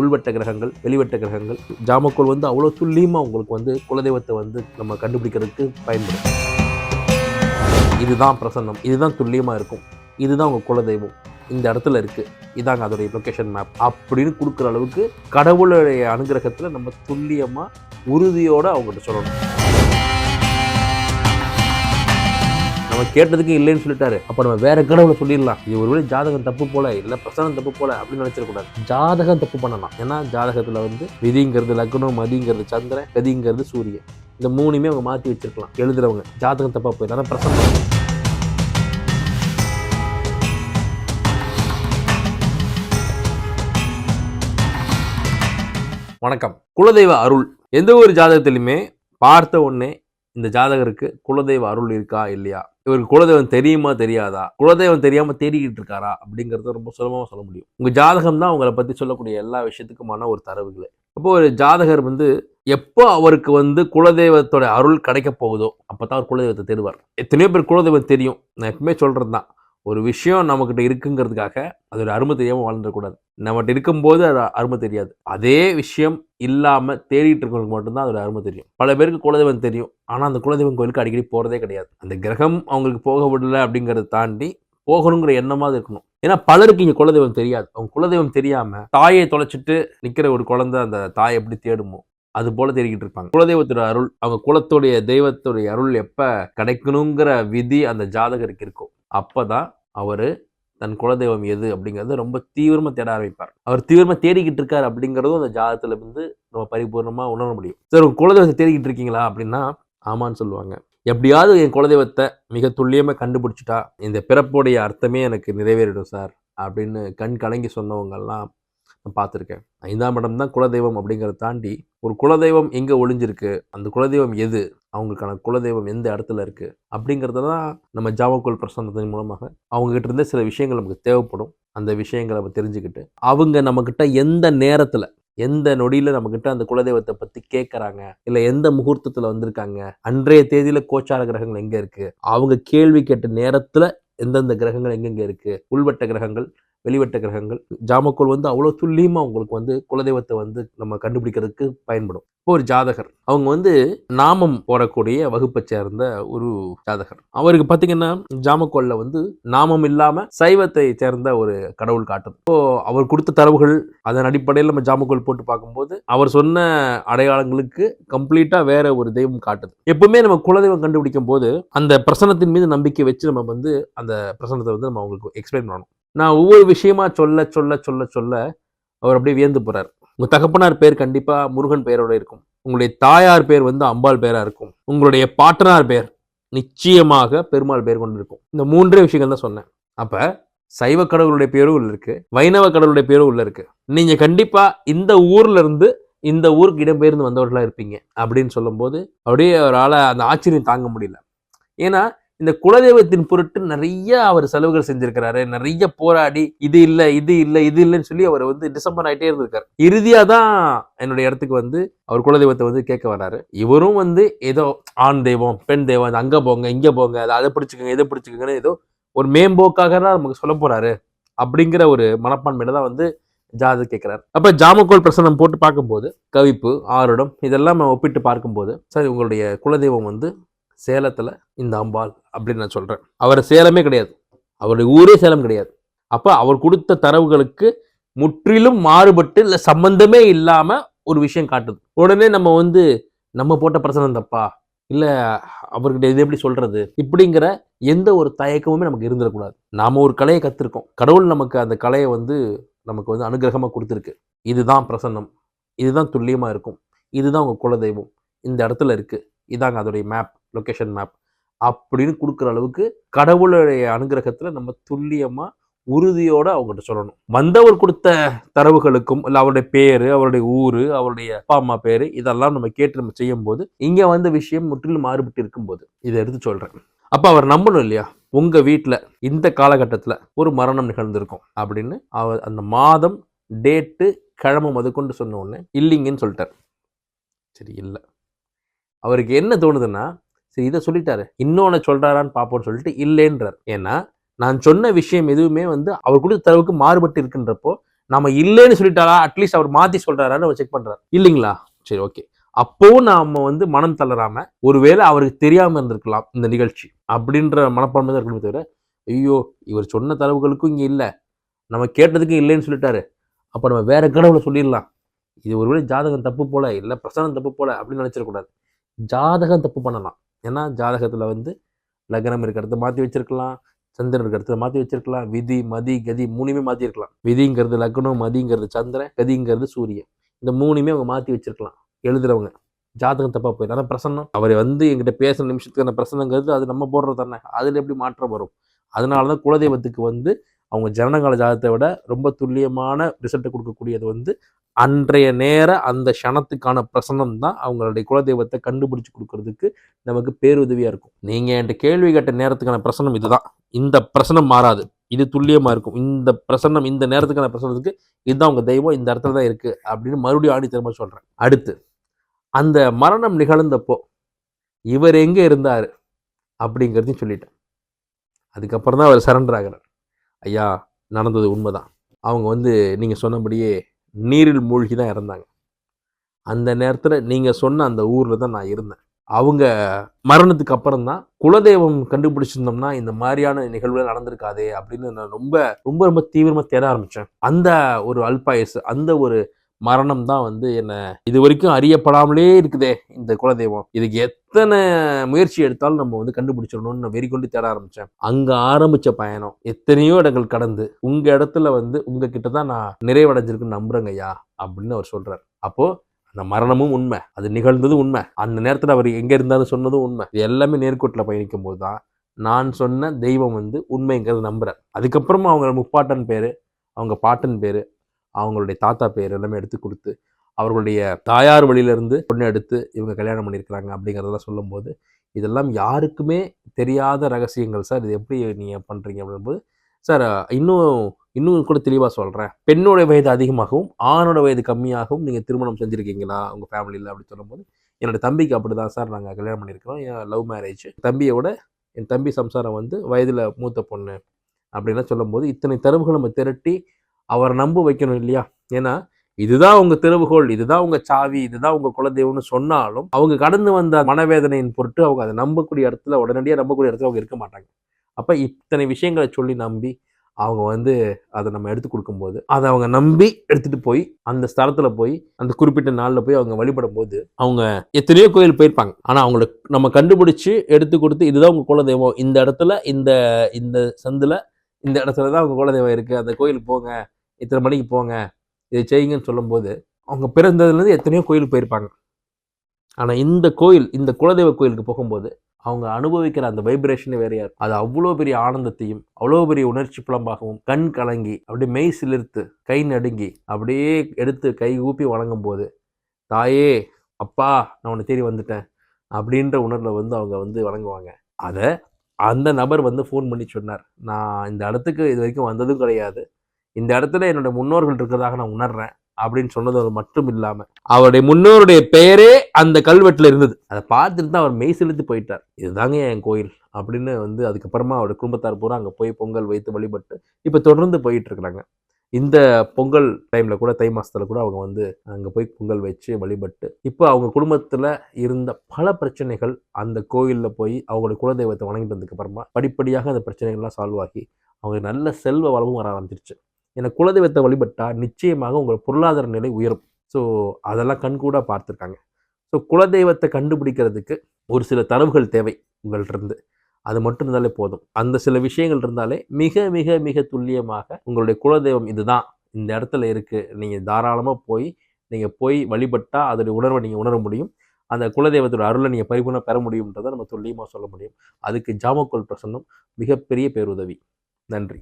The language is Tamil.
உள்வட்ட கிரகங்கள் வெளிவட்ட கிரகங்கள் ஜாமக்கோல் வந்து அவ்வளோ துல்லியமாக உங்களுக்கு வந்து குலதெய்வத்தை வந்து நம்ம கண்டுபிடிக்கிறதுக்கு பயன்படும். இதுதான் பிரசன்னம். இதுதான் துல்லியமாக இருக்கும். இதுதான் உங்கள் குலதெய்வம். இந்த இடத்துல இருக்குது இதாங்க அதோடைய லொக்கேஷன் மேப் அப்படின்னு கொடுக்குற அளவுக்கு கடவுளுடைய அனுகிரகத்தில் நம்ம துல்லியமாக உறுதியோடு அவங்ககிட்ட சொல்லணும். நம்ம கேட்டதுக்கு இல்லைன்னு சொல்லிட்டாரு. அப்போ நம்ம வேற கடவுளை சொல்லிடலாம். இது ஒருவேளை ஜாதகம் தப்பு போல இல்லை பிரசனம் தப்பு போல அப்படின்னு நினைச்சிடக்கூடாது. ஜாதகம் தப்பு பண்ணலாம். ஏன்னா ஜாதகத்தில் வந்து விதிங்கிறது லக்னம் மதிங்கிறது சந்திரன் கதிங்கிறது சூரியன். இந்த மூணுமே அவங்க மாற்றி வச்சிருக்கலாம். எழுதுறவங்க. ஜாதகம் தப்பாக போயிடும். அதான் பிரசனம் வணக்கம். குலதெய்வ அருள். எந்த ஒரு ஜாதகத்திலுமே பார்த்த உடனே இந்த ஜாதகருக்கு குலதெய்வ அருள் இருக்கா இல்லையா? இவருக்கு குலதெய்வம் தெரியுமா தெரியாதா? குலதெய்வம் தெரியாமல் தேடிக்கிட்டு இருக்காரா? அப்படிங்கிறத ரொம்ப சுலபமாக சொல்ல முடியும். உங்கள் ஜாதகம் தான் உங்களை பற்றி சொல்லக்கூடிய எல்லா விஷயத்துக்குமான ஒரு தரவுகளை. அப்போ ஒரு ஜாதகர் வந்து எப்போ அவருக்கு வந்து குலதெய்வத்தோட அருள் கிடைக்க போகுதோ அப்பதான் அவர் குலதெய்வத்தை தேடுவார். எத்தனையோ பேர் குலதெய்வம் தெரியும். நான் எப்பவுமே சொல்கிறது தான் ஒரு விஷயம் நம்மக்கிட்ட இருக்குங்கிறதுக்காக அதோட அருமை தெரியாமல் வாழ்ந்துடக்கூடாது. நம்மகிட்ட இருக்கும்போது அது அருமை தெரியாது. அதே விஷயம் இல்லாமல் தேடிட்டு இருக்கிறவங்களுக்கு மட்டும்தான் அதோட அருமை தெரியும். பல பேருக்கு குலதெய்வம் தெரியும். ஆனால் அந்த குலதெய்வம் கோயிலுக்கு அடிக்கடி போகிறதே கிடையாது. அந்த கிரகம் அவங்களுக்கு போக விடல அப்படிங்கிறத தாண்டி போகணுங்கிற எண்ணமாக இருக்கணும். ஏன்னா பலருக்கு இங்கே குலதெய்வம் தெரியாது. அவங்க குலதெய்வம் தெரியாமல் தாயை தொலைச்சிட்டு நிற்கிற ஒரு குழந்தை அந்த தாயை எப்படி தேடுமோ அது போல தேடிக்கிட்டு இருப்பாங்க. குலதெய்வத்தோட அருள் அவங்க குலத்துடைய தெய்வத்துடைய அருள் எப்போ கிடைக்கணுங்கிற விதி அந்த ஜாதகருக்கு இருக்கும். அப்போ தான் அவர் தன் குலதெய்வம் எது அப்படிங்கிறத ரொம்ப தீவிரமாக தேட ஆரம்பிப்பார். அவர் தீவிரமாக தேடிக்கிட்டு இருக்கார் அப்படிங்கிறதும் அந்த ஜாதகத்தில் இருந்து நம்ம பரிபூர்ணமாக உணர முடியும். சார் உங்கள் குலதெய்வத்தை தேடிக்கிட்டு இருக்கீங்களா அப்படின்னா ஆமான்னு சொல்லுவாங்க. எப்படியாவது என் குலதெய்வத்தை மிக துல்லியமாக கண்டுபிடிச்சிட்டா இந்த பிறப்புடைய அர்த்தமே எனக்கு நிறைவேறிடும் சார் அப்படின்னு கண் கலங்கி சொன்னவங்கெல்லாம் நான் பார்த்துருக்கேன். ஐந்தாம் இடம் தான் குலதெய்வம் அப்படிங்கிறத தாண்டி ஒரு குலதெய்வம் எங்கே ஒளிஞ்சிருக்கு அந்த குலதெய்வம் எது அவங்களுக்கான குலதெய்வம் எந்த இடத்துல இருக்குது அப்படிங்கிறத தான் நம்ம ஜாமக்கோல் பிரசன்னத்தின் மூலமாக அவங்ககிட்ட இருந்தே சில விஷயங்கள் நமக்கு தேவைப்படும். அந்த விஷயங்களை நம்ம தெரிஞ்சுக்கிட்டு அவங்க நம்மக்கிட்ட எந்த நேரத்தில் எந்த நொடியில் நம்மக்கிட்ட அந்த குலதெய்வத்தை பற்றி கேட்குறாங்க இல்லை எந்த முகூர்த்தத்தில் வந்திருக்காங்க? அன்றைய தேதியில் கோச்சார கிரகங்கள் எங்கே இருக்குது அவங்க கேள்வி கேட்ட நேரத்தில் எந்தெந்த கிரகங்கள் எங்கெங்கே இருக்குது உள்வட்ட கிரகங்கள் வெளிவட்ட கிரகங்கள் ஜாமக்கோல் வந்து அவ்வளோ துல்லியமாக உங்களுக்கு வந்து குலதெய்வத்தை வந்து நம்ம கண்டுபிடிக்கிறதுக்கு பயன்படும். இப்போ ஒரு ஜாதகர் அவங்க வந்து நாமம் போடக்கூடிய வகுப்பை சேர்ந்த ஒரு ஜாதகர். அவருக்கு பார்த்தீங்கன்னா ஜாமக்கோல்ல வந்து நாமம் இல்லாமல் சைவத்தை சேர்ந்த ஒரு கடவுள் காட்டும் இப்போ அவர் கொடுத்த தரவுகள் அதன் அடிப்படையில் நம்ம ஜாமக்கோல் போட்டு பார்க்கும்போது அவர் சொன்ன அடையாளங்களுக்கு கம்ப்ளீட்டாக வேற ஒரு தெய்வம் காட்டுது. எப்பவுமே நம்ம குலதெய்வம் கண்டுபிடிக்கும் போது அந்த பிரசனத்தின் மீது நம்பிக்கை வச்சு நம்ம வந்து அந்த பிரசனத்தை வந்து நம்ம அவங்களுக்கு எக்ஸ்பிளைன் பண்ணணும். நான் ஒவ்வொரு விஷயமா சொல்ல சொல்ல சொல்ல சொல்ல அவர் அப்படியே வியந்து போறார். உங்க தகப்பனார் பேர் கண்டிப்பா முருகன் பெயரோட இருக்கும். உங்களுடைய தாயார் பேர் வந்து அம்பாள் பேரா இருக்கும். உங்களுடைய பாட்டனார் பேர் நிச்சயமாக பெருமாள் பேர் கொண்டிருக்கும் இந்த மூன்றே விஷயங்கள் தான் சொன்னேன். அப்ப சைவ கடவுளுடைய பேரும் உள்ள இருக்கு. வைணவ கடவுளுடைய பேரும் உள்ள இருக்கு. நீங்க கண்டிப்பா இந்த ஊர்ல இருந்து இந்த ஊருக்கு இடம்பெயர்ந்து வந்தவர்களா இருப்பீங்க. அப்படின்னு சொல்லும்போது அப்படியே அவரால் அந்த ஆச்சரியம் தாங்க முடியல. ஏன்னா இந்த குலதெய்வத்தின் பொருட்டு நிறைய அவர் செலவுகள் செஞ்சிருக்கிறாரு. நிறைய போராடி இது இல்லை இது இல்லை இது இல்லைன்னு சொல்லி அவர் வந்து டிசம்பர் ஆகிட்டே இருந்திருக்காரு. இறுதியாக தான் என்னுடைய இடத்துக்கு வந்து அவர் குலதெய்வத்தை வந்து கேட்க வர்றாரு இவரும் வந்து ஏதோ ஆண் தெய்வம் பெண் தெய்வம் அது அங்கே போங்க இங்கே போங்க அதை அதை பிடிச்சிக்கோங்க இதை பிடிச்சிக்கோங்கன்னு ஏதோ ஒரு மேம்போக்காக தான் நமக்கு சொல்ல போறாரு. அப்படிங்கிற ஒரு மனப்பான்மையில தான் வந்து ஜாதகம் கேட்குறாரு. அப்போ ஜாமக்கோல் பிரசனம் போட்டு பார்க்கும்போது கவிப்பு ஆருடம் இதெல்லாம் நம்ம ஒப்பிட்டு பார்க்கும்போது சரி உங்களுடைய குலதெய்வம் வந்து சேலத்தில் இந்த அம்பாள் அப்படின்னு நான் சொல்கிறேன் அவர் சேலமே கிடையாது. அவருடைய ஊரே சேலம் கிடையாது. அப்போ அவர் கொடுத்த தரவுகளுக்கு முற்றிலும் மாறுபட்டு இல்லை சம்பந்தமே இல்லாமல் ஒரு விஷயம் காட்டுது. உடனே நம்ம வந்து நம்ம போட்ட பிரசனம் தப்பா? இல்லை அவர்கிட்ட இது எப்படி சொல்கிறது இப்படிங்கிற எந்த ஒரு தயக்கமுமே நமக்கு இருந்துடக்கூடாது. நாம் ஒரு கலையை கற்றுருக்கோம் கடவுள் நமக்கு அந்த கலையை வந்து நமக்கு வந்து அனுகிரகமாக கொடுத்துருக்கு. இதுதான் பிரசன்னம். இதுதான் துல்லியமாக இருக்கும். இதுதான் உங்கள் குலதெய்வம். இந்த இடத்துல இருக்குது இதாங்க அதோடைய மேப் லொக்கேஷன் மேப் அப்படின்னு கொடுக்குற அளவுக்கு கடவுளுடைய அனுகிரகத்தில் நம்ம துல்லியமாக உறுதியோடு அவங்ககிட்ட சொல்லணும். வந்தவர் கொடுத்த தரவுகளுக்கும் இல்லை அவருடைய பேர் அவருடைய ஊர் அவருடைய அப்பா அம்மா பேர் இதெல்லாம் நம்ம கேட்டு நம்ம செய்யும் போது இங்கே வந்த விஷயம் முற்றிலும் மாறுபட்டு இருக்கும்போது இதை எடுத்து சொல்கிறேன் அப்போ அவர் நம்பணும் இல்லையா? உங்கள் வீட்டில் இந்த காலகட்டத்தில் ஒரு மரணம் நிகழ்ந்திருக்கும் அப்படின்னு அவர் அந்த மாதம் டேட்டு கிழமை முதற்கொண்டு சொன்ன உடனே இல்லைங்கன்னு சொல்லிட்டார். சரி இல்லை. அவருக்கு என்ன தோணுதுன்னா சரி இதை சொல்லிட்டாரு. இன்னொன்று சொல்கிறாரான்னு பார்ப்போம்னு சொல்லிட்டு இல்லைன்றார். ஏன்னா நான் சொன்ன விஷயம் எதுவுமே வந்து அவர் கொடுத்த தரவுக்கு மாறுபட்டு இருக்கின்றப்போ நம்ம இல்லைன்னு சொல்லிட்டாரா? அட்லீஸ்ட் அவர் மாற்றி சொல்கிறாரான்னு அவர் செக் பண்ணுறாரு இல்லைங்களா? சரி ஓகே அப்போவும் நாம் வந்து மனம் தளராமல் ஒருவேளை அவருக்கு தெரியாமல் இருந்திருக்கலாம் இந்த நிகழ்ச்சி அப்படின்ற மனப்பான்மை தான் இருக்கணுமே தவிர ஐயோ இவர் சொன்ன தரவுகளுக்கும் இங்கே இல்லை. நம்ம கேட்டதுக்கும் இல்லைன்னு சொல்லிட்டாரு. அப்போ நம்ம வேற கடவுளை சொல்லிடலாம். இது ஒருவேளை ஜாதகம் தப்பு போல இல்லை பிரசனம் தப்பு போல அப்படின்னு நினைச்சிடக்கூடாது. ஜாதகம் தப்பு பண்ணலாம். ஏன்னா ஜாதகத்தில் வந்து லக்னம் இருக்கிறத மாற்றி வச்சிருக்கலாம் சந்திரன் இருக்கிறத மாற்றி வச்சிருக்கலாம் விதி மதி கதி மூணுமே மாற்றிருக்கலாம் விதிங்கிறது லக்னம் மதிங்கிறது சந்திரன் கதிங்கிறது சூரியன். இந்த மூணுமே அவங்க மாற்றி வச்சிருக்கலாம் எழுதுறவங்க. ஜாதகம் தப்பாக போயிடும். ஆனால் பிரசன்னம். அவர் வந்து எங்கிட்ட பேசுகிற நிமிஷத்துக்கான பிரசனங்கிறது அது நம்ம போடுறது தானே. அதில் எப்படி மாற்றம் வரும்? அதனால தான் குலதெய்வத்துக்கு வந்து அவங்க ஜனனகால ஜாதகத்தை விட ரொம்ப துல்லியமான ரிசல்ட்டை கொடுக்கக்கூடியது வந்து அன்றைய நேர அந்த க்ஷணத்துக்கான பிரசனம் தான் அவங்களுடைய குலதெய்வத்தை கண்டுபிடிச்சு கொடுக்கறதுக்கு நமக்கு பேருதவியாக இருக்கும். நீங்கள் என்கிட்ட கேள்வி கேட்ட நேரத்துக்கான பிரசனம் இதுதான். இந்த பிரசனம் மாறாது. இது துல்லியமாக இருக்கும். இந்த பிரசன்னம் இந்த நேரத்துக்கான பிரசனத்துக்கு இதுதான் உங்கள் தெய்வம் இந்த இடத்துல தான் இருக்குது அப்படின்னு மறுபடியும் ஆடி திரும்ப சொல்கிறேன் அடுத்து அந்த மரணம் நிகழ்ந்தப்போ இவர் எங்கே இருந்தார் அப்படிங்கிறதையும் சொல்லிட்டேன். அதுக்கப்புறம் தான் அவர் சரண்டர் ஆகிறார். ஐயா நடந்தது உண்மைதான். அவங்க வந்து நீங்கள் சொன்னபடியே நீரில் மூழ்கி தான் இறந்தாங்க. அந்த நேரத்தில் நீங்கள் சொன்ன அந்த ஊரில் தான் நான் இருந்தேன். அவங்க மரணத்துக்கு அப்புறம் தான் குலதெய்வம் கண்டுபிடிச்சிருந்தோம்னா இந்த மாதிரியான நிகழ்வுகள் நடந்திருக்காதே அப்படின்னு நான் ரொம்ப ரொம்ப ரொம்ப தீவிரமாக தேட ஆரம்பித்தேன் அந்த ஒரு அல்பாயசு அந்த ஒரு மரணம் தான் வந்து என்ன இது வரைக்கும் அறியப்படாமலே இருக்குதே இந்த குலதெய்வம். இதுக்கு எத்தனை முயற்சி எடுத்தாலும் நம்ம வந்து கண்டுபிடிச்சிடணும்னு நான் வெறி கொண்டு தேட ஆரம்பித்தேன் அங்கே ஆரம்பித்த பயணம் எத்தனையோ இடங்கள் கடந்து உங்கள் இடத்துல வந்து உங்கள் கிட்ட தான் நான் நிறைவடைஞ்சிருக்குன்னு நம்புகிறேங்க ஐயா அப்படின்னு அவர் சொல்கிறார் அப்போது அந்த மரணமும் உண்மை அது நிகழ்ந்ததும் உண்மை. அந்த நேரத்தில் அவர் எங்கே இருந்தாலும் சொன்னதும் உண்மை. இது எல்லாமே நேர்கோட்டில் பயணிக்கும் போது தான் நான் சொன்ன தெய்வம் வந்து உண்மைங்கிறத நம்புகிறேன் அதுக்கப்புறமா அவங்க முப்பாட்டன் பேர் அவங்க பாட்டன் பேர் அவங்களுடைய தாத்தா பேர் எல்லாமே எடுத்து கொடுத்து அவர்களுடைய தாயார் வழியிலிருந்து பொண்ணு எடுத்து இவங்க கல்யாணம் பண்ணியிருக்கிறாங்க அப்படிங்கிறதெல்லாம் சொல்லும்போது இதெல்லாம் யாருக்குமே தெரியாத ரகசியங்கள் சார். இது எப்படி நீங்கள் பண்ணுறீங்க அப்படின்போது சார் இன்னும் இன்னும் கூட தெளிவாக சொல்கிறேன் பெண்ணோட வயது அதிகமாகவும் ஆணோட வயது கம்மியாகவும் நீங்கள் திருமணம் செஞ்சுருக்கீங்களா? உங்கள் ஃபேமிலியில் அப்படி சொல்லும்போது என்னோட தம்பிக்கு அப்படி தான் சார் நாங்கள் கல்யாணம் பண்ணியிருக்கிறோம். என் லவ் மேரேஜ் தம்பியோட என் தம்பி சம்சாரம் வந்து வயதில் மூத்த பொண்ணு அப்படின்லாம் சொல்லும்போது இத்தனை தரவுகள் நம்ம திரட்டி அவரை நம்ப வைக்கணும் இல்லையா? ஏன்னா இதுதான் உங்க திருவுகோள் இதுதான் உங்க சாவி இதுதான் உங்க குலதெய்வம்னு சொன்னாலும் அவங்க கடந்து வந்த மனவேதனையின் பொருட்டு அவங்க அதை நம்பக்கூடிய இடத்துல உடனடியாக நம்பக்கூடிய இடத்துல அவங்க இருக்க மாட்டாங்க. அப்ப இத்தனை விஷயங்களை சொல்லி நம்பி அவங்க வந்து அதை நம்ம எடுத்து கொடுக்கும்போது அதை அவங்க நம்பி எடுத்துட்டு போய் அந்த ஸ்தலத்துல போய் அந்த குறிப்பிட்ட நாளில் போய் அவங்க வழிபடும் போது அவங்க எத்தனையோ கோயில் போயிருப்பாங்க. ஆனால் அவங்கள நம்ம கண்டுபிடிச்சு எடுத்து கொடுத்து இதுதான் உங்க குலதெய்வம் இந்த இடத்துல இந்த இந்த சந்தில் இந்த இடத்துல தான் அவங்க குலதெய்வம் இருக்கு அந்த கோயிலுக்கு போங்க இத்தனை மணிக்கு போங்க இதை செய்யுங்கன்னு சொல்லும்போது அவங்க பிறந்ததுலேருந்து எத்தனையோ கோயிலுக்கு போயிருப்பாங்க. ஆனால் இந்த கோயில் இந்த குலதெய்வ கோயிலுக்கு போகும்போது அவங்க அனுபவிக்கிற அந்த வைப்ரேஷனே வேறையா இருக்கும். அது அவ்வளோ பெரிய ஆனந்தத்தையும் அவ்வளோ பெரிய உணர்ச்சி புலம்பாகவும் கண் கலங்கி அப்படியே மெய் சிலிர்த்து கை நடுங்கி அப்படியே எடுத்து கை ஊப்பி வழங்கும் போது தாயே அப்பா நான் உன்னை தேடி வந்துட்டேன் அப்படின்ற உணர்வில் வந்து அவங்க வந்து வணங்குவாங்க. அதை அந்த நபர் வந்து ஃபோன் பண்ணி சொன்னார். நான் இந்த இடத்துக்கு இது வரைக்கும் வந்ததும் கிடையாது. இந்த இடத்துல என்னோட முன்னோர்கள் இருக்கிறதாக நான் உணர்றேன் அப்படின்னு சொன்னது மட்டும் இல்லாம அவருடைய முன்னோருடைய பெயரே அந்த கல்வெட்டுல இருந்தது. அதை பார்த்துட்டு தான் அவர் மெய் செலுத்தி போயிட்டார். இதுதாங்க என் கோயில் அப்படின்னு வந்து அதுக்கப்புறமா அவருடைய குடும்பத்தார் பூரா அங்கே போய் பொங்கல் வைத்து வழிபட்டு இப்போ தொடர்ந்து போயிட்டு இருக்கிறாங்க. இந்த பொங்கல் டைம்ல கூட தை மாசத்துல கூட அவங்க வந்து அங்க போய் பொங்கல் வச்சு வழிபட்டு இப்போ அவங்க குடும்பத்துல இருந்த பல பிரச்சனைகள் அந்த கோயில்ல போய் அவங்களுடைய குலதெய்வத்தை வணங்கிட்டு வந்ததுக்கு அப்புறமா படிப்படியாக அந்த பிரச்சனைகள்லாம் சால்வ் ஆகி அவங்க நல்ல செல்வ வளமும் வர ஆரம்பிச்சிருச்சு. ஏன்னா குலதெய்வத்தை வழிபட்டா நிச்சயமாக உங்கள் பொருளாதார நிலை உயரும். ஸோ அதெல்லாம் கண்கூடாக பார்த்துருக்காங்க. ஸோ குலதெய்வத்தை கண்டுபிடிக்கிறதுக்கு ஒரு சில தரவுகள் தேவை உங்கள்ட்ட இருந்து அது மட்டும் இருந்தாலே போதும். அந்த சில விஷயங்கள் இருந்தாலே மிக மிக மிக துல்லியமாக உங்களுடைய குலதெய்வம் இதுதான். இந்த இடத்துல இருக்குது நீங்கள் தாராளமாக போய் நீங்கள் போய் வழிபட்டால் அதோடைய உணர்வை நீங்கள் உணர முடியும். அந்த குலதெய்வத்தோட அருளை நீங்கள் பரிபூர்ணம் பெற முடியும்ன்றதை நம்ம துல்லியமாக சொல்ல முடியும். அதுக்கு ஜாமக்கோல் பிரசன்னம் மிகப்பெரிய பேருதவி. நன்றி.